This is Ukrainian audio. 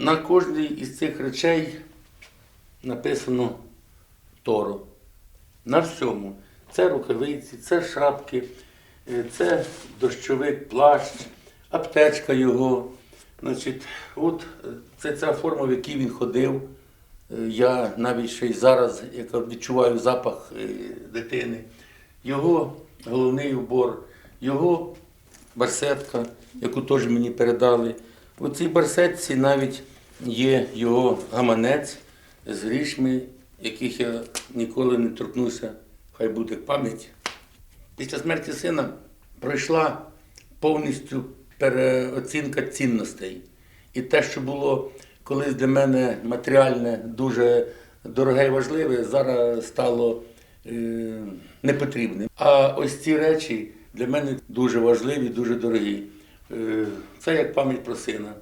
На кожній із цих речей написано Торо. На всьому. Це рукавиці, це шапки, е, це дощовик, плащ, аптечка його. Значить, от е, це ця форма, в якій він ходив. Е, Я навіть ще й зараз, як відчуваю запах дитини, його головний убор, його барсетка, яку теж мені передали. У цій барсетці навіть є його гаманець з грішми, яких я ніколи не торкнуся, хай буде пам'ять. Після смерті сина пройшла повністю переоцінка цінностей. І те, що було колись для мене матеріальне, дуже дороге і важливе, зараз стало е, непотрібним. А ось ці речі для мене дуже важливі, дуже дорогі. Е, це як пам'ять про сина.